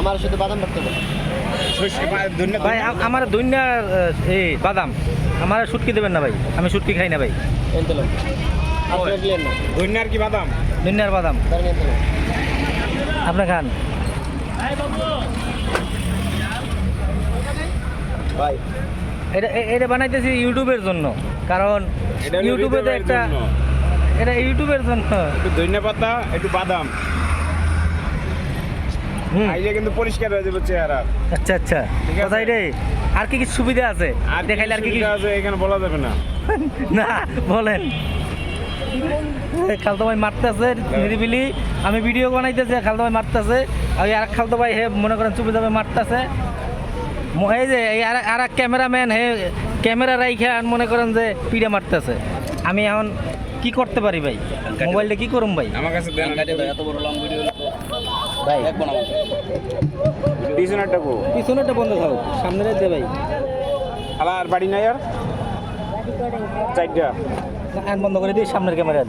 আমার শুধু বাদাম ভর্তা দেন ভাই আমার দৈন্যার এই বাদাম। আমার শুটকি দেবেন না ভাই। আমি শুটকি খাই না ভাই। ধন্যার কি বাদাম? দৈন্যার বাদাম। ধরেন এন দিলাম আপনি খান। ভাই। এটা এটা বানাইতেছি ইউটিউবের জন্য। কারণ এটা ইউটিউবে তো একটা এটা ইউটিউবের জন্য। একটু ধনিয়া পাতা একটু বাদাম। খাইলে কিন্তু পরিষ্কার হয়ে যাবে চেহারা। আচ্ছা আচ্ছা। কোথায় রে? আর কি কি সুবিধা আছে? আর এটা খাইলে আর কি কি আছে এখানে বলা যাবে না। না বলেন। খালতো ভাই মারতেছে নিরিবিলি। আমি ভিডিও বানাইতেছি খালতো ভাই মারতেছে। আর আর খালতো ভাই হে মনে করেন চুপি যাবে মারতেছে। এই যে এই আর এক ক্যামেরাম্যান হে ক্যামেরা রাইখে আর মনে করেন যে পিড়ে মারতেছে। আমি এখন কি করতে পারি ভাই? মোবাইলটা কি করুম ভাই? আমার কাছে দেন। ভাই। পিছনেরটা কো। পিছনেরটা বন্ধ থাক সামনে দে ভাই। আর বাড়ি নাই আর? চাইটা চারটা। বন্ধ করে দিই সামনের ক্যামেরা